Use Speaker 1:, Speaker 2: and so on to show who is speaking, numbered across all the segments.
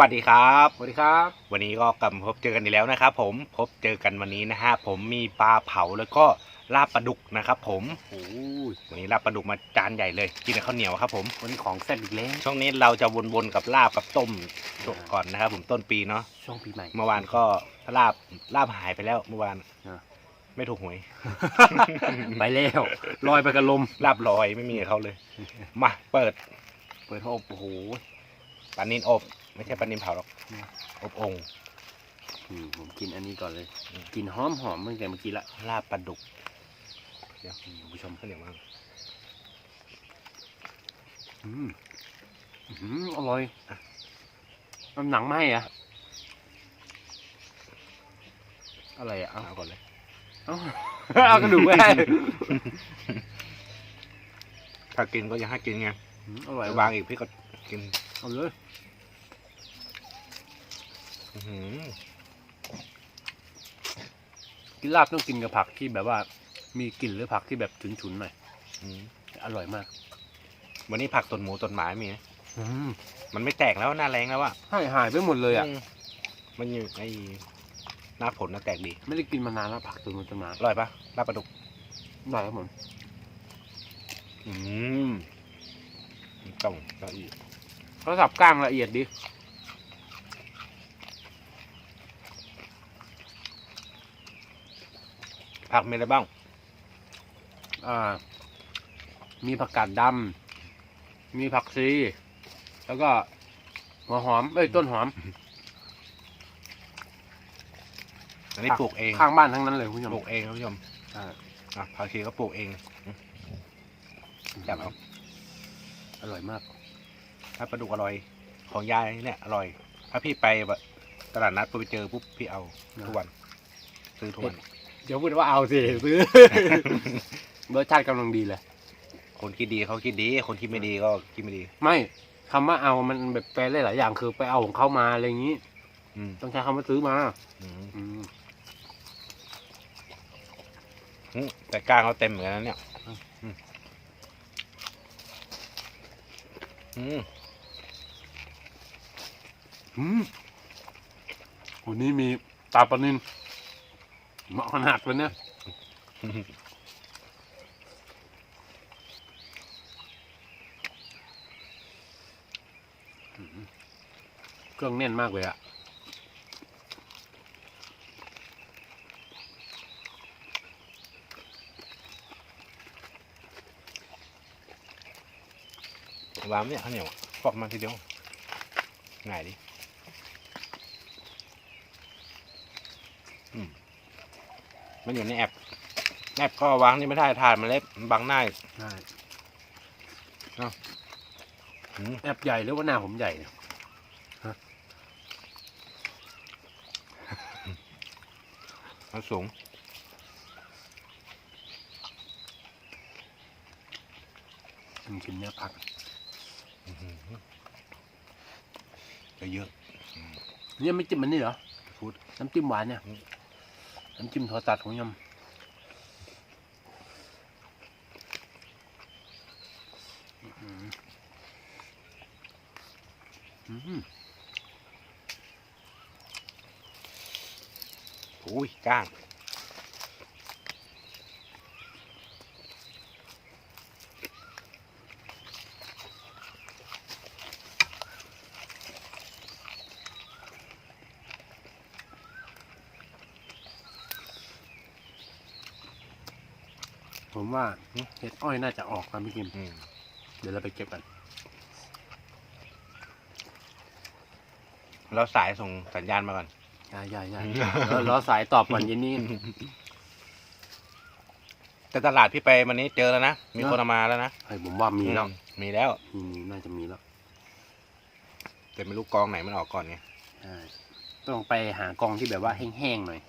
Speaker 1: วัสดีครับ
Speaker 2: สวัสดีครับ
Speaker 1: วันนี้ก็กลับมาพบเจอกันอีกแล้วนะครับ ผมพบเจอกันวันนี้นะฮะผมมีปลาเผาแล้วก็ลาบปลาดุกนะครับ ผม
Speaker 2: โอ้ย
Speaker 1: วันนี้ลาบปลาดุกมาจานใหญ่เลยกินกับข้าวเหนียวครับ ผม
Speaker 2: วันนี้ของแซ่บอีกแล้ว
Speaker 1: ช่วงนี้เราจะวนๆกับลาบกับต้มก่อนนะครับ ผมต้นปีเนาะ
Speaker 2: ช่วงปีใหม่
Speaker 1: เมื่อวานก็ลาบลาบหายไปแล้วเมื่อวาน
Speaker 2: อะ
Speaker 1: ไม่ถูกหวย
Speaker 2: ไปแล้วลอยไปกับลม
Speaker 1: ลาบลอยไม่มีกับเขาเลยมาเปิด
Speaker 2: เปิดอบโอ้โห
Speaker 1: ปลานินอบ ไม่ใช่ปลานินเผาหรอก
Speaker 2: อืม
Speaker 1: อบองค์
Speaker 2: อืมผมกินอันนี้ก่อนเลย
Speaker 1: อืม
Speaker 2: กลินหอมหอมเมื่อกี้เมื่อกี้ละ
Speaker 1: ลาบปลาดุก เดี๋ยวคุณผู้ชมข้าวเหนียวมาก
Speaker 2: อืมอืมอร่อยมันหนังไหมอะอะไรอะเอา
Speaker 1: เอาก่อนเลย
Speaker 2: เอาเอากระดูกไว้ให้
Speaker 1: ถ้ากินก็ยังให้กินไง
Speaker 2: อืมอร่อย
Speaker 1: วางอีกพี่ก็กิน
Speaker 2: เอาเลย
Speaker 1: อื้อหือ
Speaker 2: กินลาบต้องกินกับผักที่แบบว่า มีกลิ่นหรือผักที่แบบฉุนๆหน่อย
Speaker 1: อืม
Speaker 2: อร่อยมาก
Speaker 1: วันนี้ผักต้นหมูต้นหมามีนะ
Speaker 2: อืม
Speaker 1: มันไม่แตกแล้วหน้าแรงแล้วอะ
Speaker 2: หายหายไปหมดเลยอะ
Speaker 1: มมันอยู่ไอ้หน้าผลน่าแตกดี
Speaker 2: ไม่ได้กินมานานแล้วผักตัวมันจะมา
Speaker 1: อร่อยปะลาบปลาดุก
Speaker 2: ได้ครับผม
Speaker 1: อืมต้องต้องอีก
Speaker 2: เขาสับก้างละเอียดดิ
Speaker 1: ผักมีอะไรบ้าง
Speaker 2: อ่า มีผักกาดดำ มีผักชีแล้วก็หัวหอม เอ้ย ต้นหอม
Speaker 1: อันนี้ปลูกเอง
Speaker 2: ข้างบ้านทั้งนั้นเลยคุณผู้ชม
Speaker 1: ปลูกเองครับผู้ชม
Speaker 2: อ่า
Speaker 1: อะผักชีก็ปลูกเองอืมจับเอา
Speaker 2: อร่อยมาก
Speaker 1: ถ้าปลาดุกอร่อย ของยายเนี่ยอร่อย ถ้าพี่ไปแบบตลาดนัดไปเจอปุ๊บพี่เอาทุกวัน ซื้อทุกวัน
Speaker 2: เดี๋ยวพูดว่าเอาสิซื้อรสชาติกำลังดีเลย
Speaker 1: คนคิดดีเขาคิดดี คนคิดไม่ดีก็คิดไม่ดี
Speaker 2: ไม่คำว่าเอามันแบบแปลได้หลายอย่างคือไปเอาของเขามาอะไรอย่างนี้
Speaker 1: อืม
Speaker 2: ต้องใช้คำว่าซื้อมา
Speaker 1: อืม
Speaker 2: อืม
Speaker 1: อืมแต่กล้างเขาเต็มเหมือนกันนะเนี่ย
Speaker 2: อืม
Speaker 1: อืมอืม
Speaker 2: อืม วันนี้มีตาปนินเหมาะขนาดเลยเนี่ยเครื่องแน่นมากเลยอะ
Speaker 1: วางเนี่ยข้าวเหนียวฟอกมาทีเดียวง่ายดิอืม มันอยู่ในแอปแอปก็วางนี่ไม่ได้ถ่านมันเล็บมันบังหน้าอีก
Speaker 2: ใช่
Speaker 1: อืม
Speaker 2: แอปใหญ่หรือว่าหน้าผมใหญ่เนี่ย
Speaker 1: มันสูง
Speaker 2: ชิมชิมเนื้อผัก
Speaker 1: จะเยอะ
Speaker 2: เนี่ยไม่จิ้มมันนี่เหรอ
Speaker 1: พูด
Speaker 2: น้ำจิ้มหวานเนี่ย
Speaker 1: อืม
Speaker 2: น้ำจิ้มถั่วตัดของยำอื้อหืออุ้
Speaker 1: ยก้าง
Speaker 2: ผมว่าเห็ดอ้อยน่าจะออกนะพี่กิม
Speaker 1: อืม
Speaker 2: เดี๋ยวเราไปเก็บกัน
Speaker 1: แล้วสายส่งสัญญาณมาก่อน
Speaker 2: ใช่ใช่ใช่แล้วรอสายตอบก่อนเย็นนี้
Speaker 1: แต่ตลาดพี่ไปวันนี้เจอแล้วนะ มี
Speaker 2: เนอะ
Speaker 1: คนเอามาแล้วนะ
Speaker 2: ให้ผมว่ามีแล้ว
Speaker 1: อืมีแล้ว
Speaker 2: มีมีน่าจะมีแล้ว
Speaker 1: แต่ไม่รู้กองไหนมันออกก่อนไง
Speaker 2: ใช่ต้องไปหากองที่แบบว่าแห้งๆหน่อย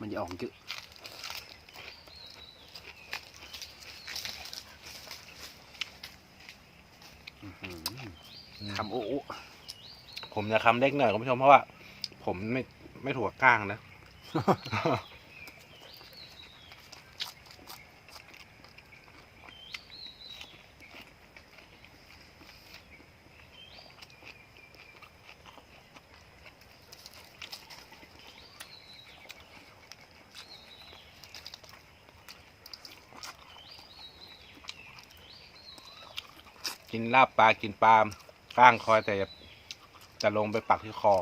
Speaker 2: มันจะออกเยอะ คำอุ
Speaker 1: ผมจะคำเล็กหน่อยคุณผู้ชมเพราะว่า ผมไม่ไม่ถั่วก้างนะกินลาบปลากินปลา ก้างคอยแต่จะจะลงไปปักที่คอ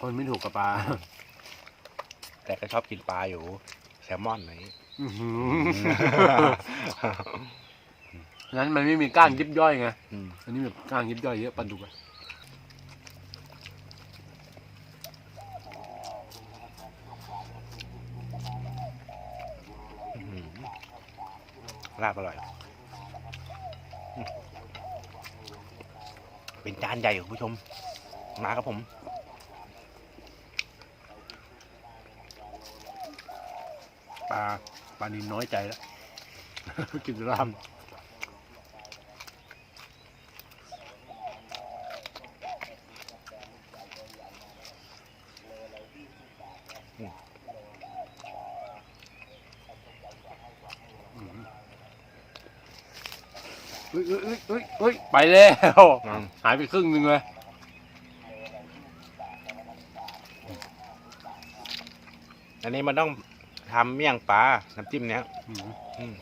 Speaker 2: คนไม่ถูกกับปลา
Speaker 1: แต่ก็ชอบกินปลาอยู่ แซลมอนไหน
Speaker 2: อื้อหือนั้นมันไม่มีก้างยิบย่อยไง
Speaker 1: อืม
Speaker 2: อันนี้แบบก้างยิบย่อยเยอะปลาดุกอะ
Speaker 1: อื้อหือลาบอร่อยอืม เป็นจานใหญ่คุณผู้ชม มาครับผม
Speaker 2: ปลาปลานินน้อยใจแล้ว กินราม เฮ้ยเฮ้ยเฮ้ยเฮ้ยเฮ้ยไปแล้ว
Speaker 1: อืม
Speaker 2: หายไปครึ่งหนึ่งเลย
Speaker 1: อันนี้มันต้องทำเมี่ยงปลา น้ำจิ้มเนี้ย
Speaker 2: อืม
Speaker 1: อืม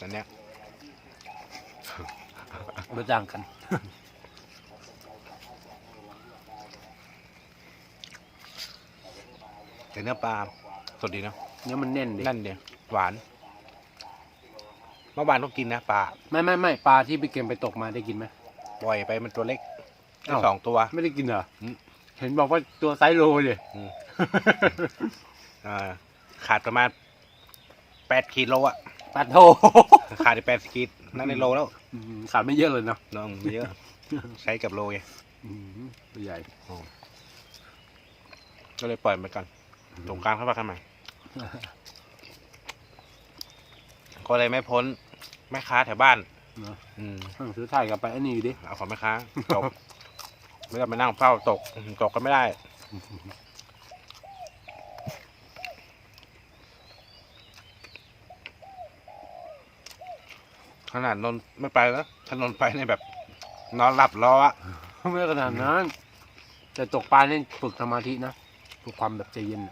Speaker 1: อันเนี้ย
Speaker 2: ไม่ต่างกัน
Speaker 1: แต่เนื้อปลาส ดดีเนาะ
Speaker 2: เนื้อมันแน่นดิ
Speaker 1: นั่นเดียวหวานเมื่อวานต้องกินนะปลา
Speaker 2: ไม่ไม่ไม่ปลาที่พี่เกมไปตกมาได้กินไหม
Speaker 1: ปล่อยไปมันตัวเล็กได้
Speaker 2: อ้าว
Speaker 1: สองตัว
Speaker 2: ไม่ได้กินเหรออ
Speaker 1: ม
Speaker 2: เห็นบอกว่าตัวไซส์โลเลย
Speaker 1: อืมอ่าขาดประมาณแปดขีดโลอะ
Speaker 2: ปลาโท
Speaker 1: ขาดไปแปดขีดนั่นในโลแล้ว
Speaker 2: อืมขาดไม่เยอะเลยเนาะ
Speaker 1: น้องไม่เยอะ ใช้กับโลไง
Speaker 2: อืมตัวใหญ่
Speaker 1: ก็เลยปล่อยมันไปก่อนสงกรารเข้ามาข้างใหม่ ก็เลยไม่พ้นแม่ค้าแถวบ้าน
Speaker 2: เนาะ
Speaker 1: อืม
Speaker 2: ต้องซื้อถ่ายกลับไปอันนี้ดิ
Speaker 1: เอาของแม่ค้าตกไม่ต้องไปนั่งเฝ้าตกตกก็ไม่ได้ ขนาดนนท์ไม่ไปแล้วถนนไปในแบบ นอนหลับรออะ
Speaker 2: ไม่ขนาดนั้น แต่ตกปลาเนี่ยฝึกสมาธินะฝึกความแบบใจเย็น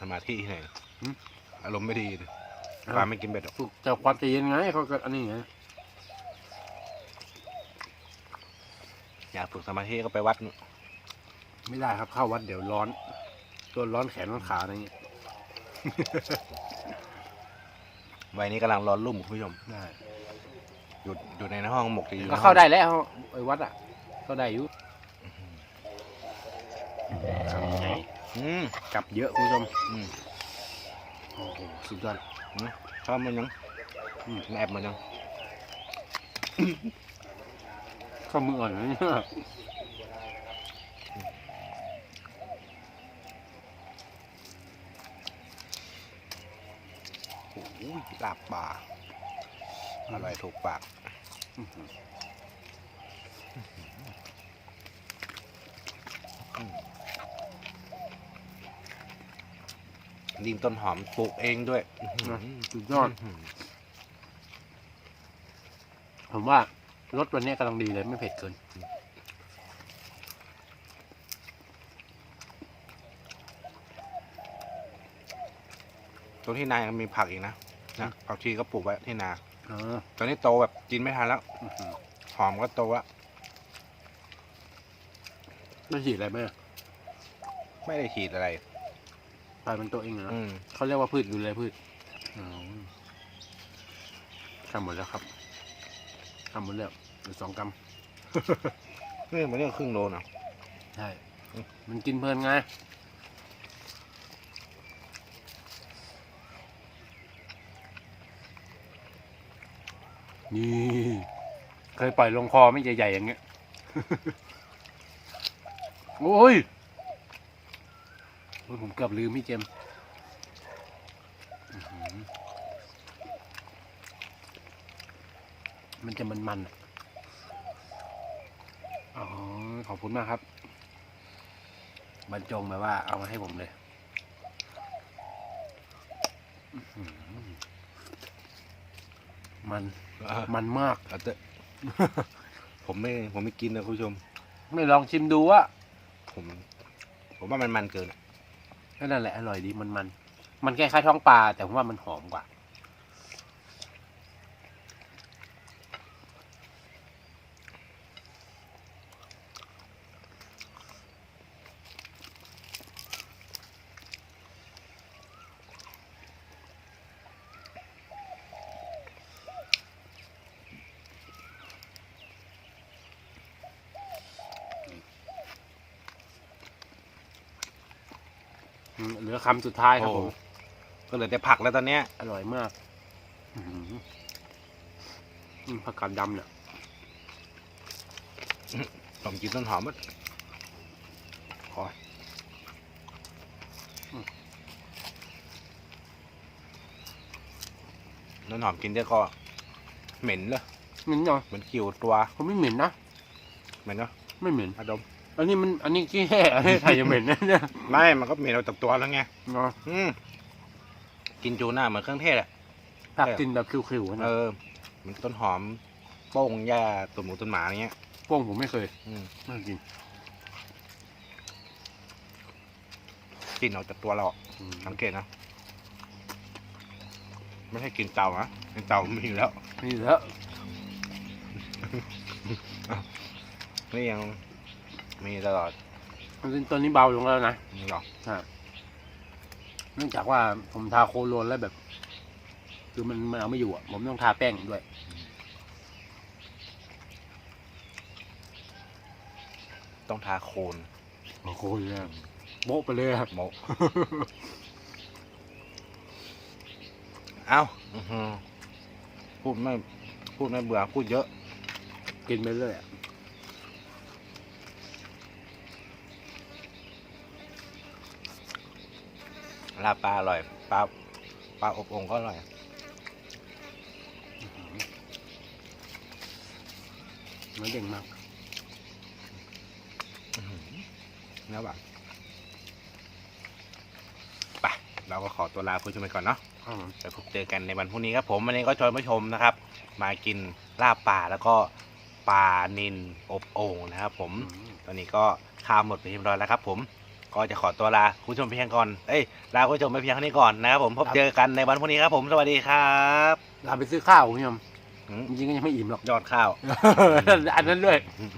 Speaker 1: สมาธิที่ไหน
Speaker 2: หืม
Speaker 1: อารมณ์ไม่ดีเลยปลาไม่กินเบ็ดหรอก
Speaker 2: ฝึกแต่ความใจเย็นไงเขาก็อันนี้ไง
Speaker 1: อยากฝึกสมาธิก็ไปวัดนู่น
Speaker 2: ไม่ได้ครับเข้าวัดเดี๋ยวร้อนตัวร้อนแขนร้อนขาอะไรเงี้ย
Speaker 1: วัยนี้กำลังร้อนรุ่มคุณผู้ชม
Speaker 2: ได้
Speaker 1: อยู่อยู่ในห้องหมกจะอยู่
Speaker 2: ก็
Speaker 1: ในห้อง
Speaker 2: เข้าได้แล้วไอ้วัดอะเข้าได้อยู่คำใหญ่
Speaker 1: อืม
Speaker 2: กลับเยอะคุณผู้ชม
Speaker 1: อืม
Speaker 2: โอ้โหสุดยอด
Speaker 1: ชอบมันยัง
Speaker 2: อืม
Speaker 1: แอบมันยัง
Speaker 2: ข้ามืออ่อนนะเนี่ย
Speaker 1: โอ้โหลาบปลาอร่อยถูกปาก
Speaker 2: อื้อหือ
Speaker 1: ดินต้นหอมปลูกเองด้วยอื้อหือ
Speaker 2: นะสุดยอด
Speaker 1: อื้อหือ
Speaker 2: ผมว่ารสวันนี้กำลังดีเลยไม่เผ็ดเกิน
Speaker 1: ตรงที่นายังมีผักอีกนะนะผักชีก็ปลูกไว้ที่นา
Speaker 2: อ๋อ
Speaker 1: ตอนนี้โตแบบกินไม่ทันแล้ว
Speaker 2: อื้อหือ
Speaker 1: หอมก็โตแล้ว
Speaker 2: ไม่ฉีดอะไรไหมอะ
Speaker 1: ไม่ได้ฉีดอะไร
Speaker 2: ปลายมันตัวเองเหรอ
Speaker 1: อืม
Speaker 2: เขาเรียกว่าพืชดูแลพืชอ๋อทำหมดแล้วครับทำหมดแล้วเหลือสองกรัม
Speaker 1: นี่มันเรื่องครึ่งโลนะ
Speaker 2: ใช่มันกินเพลินไงนี่เคยปล่อยลงคอไม่ใหญ่ๆอย่างเงี้ย โอ้ยโอ้ย ผมเกือบลืมพี่เจมส์อื้อหือมันจะมันๆอะอ๋อ ขอบคุณมากครับ บรรจงแบบว่าเอามาให้ผมเลยอื้อหือมัน
Speaker 1: อะ
Speaker 2: มันมาก
Speaker 1: เอาเถอะผมไม่ ผมไม่กินนะคุณผู้ชม
Speaker 2: ไม่ลองชิมดูว่า
Speaker 1: ผม ผมว่ามันมันเกินอะ
Speaker 2: ก็นั่นแหละอร่อยดีมันมัน มันคล้ายๆท้องปลาแต่ผมว่ามันหอมกว่า เหลือคำสุดท้ายครับผม
Speaker 1: ก็เหลือแต่ผักแล้วตอนเนี้ย
Speaker 2: อร่อยมากอื้อหืออืมผักกาดดำเนี่ย
Speaker 1: ผมกินต้นหอมมั้ขออต้นหอมกินเยอะก็เหม็นเลย
Speaker 2: เหม็นเนาะ
Speaker 1: เหมือนขิวตัว
Speaker 2: ผมไม่เหม็นนะ
Speaker 1: เหม็นเนาะ
Speaker 2: ไม่เหม็น
Speaker 1: อาดม
Speaker 2: อันนี้มันอันนี้ขี้แห่อันนี้ไทยจะเหม็นนะเนี่ย
Speaker 1: ไม่มันก็เหม็นออกจากตัวแล้วไง
Speaker 2: เนาะ
Speaker 1: อืมกินจูน่าเหมือนเครื่องเทศอะ
Speaker 2: ผักกินแบบคิวๆนะ
Speaker 1: เออเหมือนต้นหอมโป้งหญ้าต้นหมูต้นหมาอะไรเงี้ย
Speaker 2: โป้งผมไม่เคย
Speaker 1: อืม
Speaker 2: ไม่กิน
Speaker 1: กลินออกจากตัวเราอะ
Speaker 2: อืม
Speaker 1: สังเกตนะ ไม่ใช่กลินเตานะกลินเตาไม่มีอยู่แล้ว
Speaker 2: นี่แล้ว
Speaker 1: นี่ยัง มีตลอด
Speaker 2: ตอนนี้เบาลงแล้วนะ
Speaker 1: นี่หรอ
Speaker 2: เนื่องจากว่าผมทาโคโรนแล้วแบบ คือมันมันเอาไม่อยู่อะ ผมต้องทาแป้งด้วย
Speaker 1: ต้องทาโคน
Speaker 2: โอ้โหเลยโบ๊ะไปเลยครับ
Speaker 1: โมเอ้าอื้อหือพูดไม่พูดไม่เบื่อพูดเยอะ
Speaker 2: กินไปเรื่อยอะ
Speaker 1: ลาบปลาอร่อยปลาปลาอบโองก็อร่อย
Speaker 2: เนื้อเด้งมาก
Speaker 1: เนื้อแบบไปเราก็ขอตัวลาคุณผู้ชมไปก่อนเนาะ
Speaker 2: ครับผม
Speaker 1: เดี๋ยวพบเจอกันในวันพรุ่งนี้ครับผมวันนี้ก็ชวนผู้ชมนะครับ มากินลาบป่าแล้วก็ปลานินอบโอ่งนะครับผม
Speaker 2: อืม
Speaker 1: ตอนนี้ก็ข้าวหมดไปเรียบร้อยแล้วครับผม ก็จะขอตัวลาคุณผู้ชมเพียงก่อน เอ้ยลาคุณผู้ชมไปเพียงเท่านี้ก่อนนะครับผมพบเจอกันในวันพรุ่งนี้ครับผมสวัสดีครับ
Speaker 2: ลาไปซื้อข้าวคุณผู้ชม
Speaker 1: อืม
Speaker 2: จริงๆก็ยังไม่อิ่มหรอก
Speaker 1: ยอดข้าว
Speaker 2: อันนั้นด้วย
Speaker 1: อืม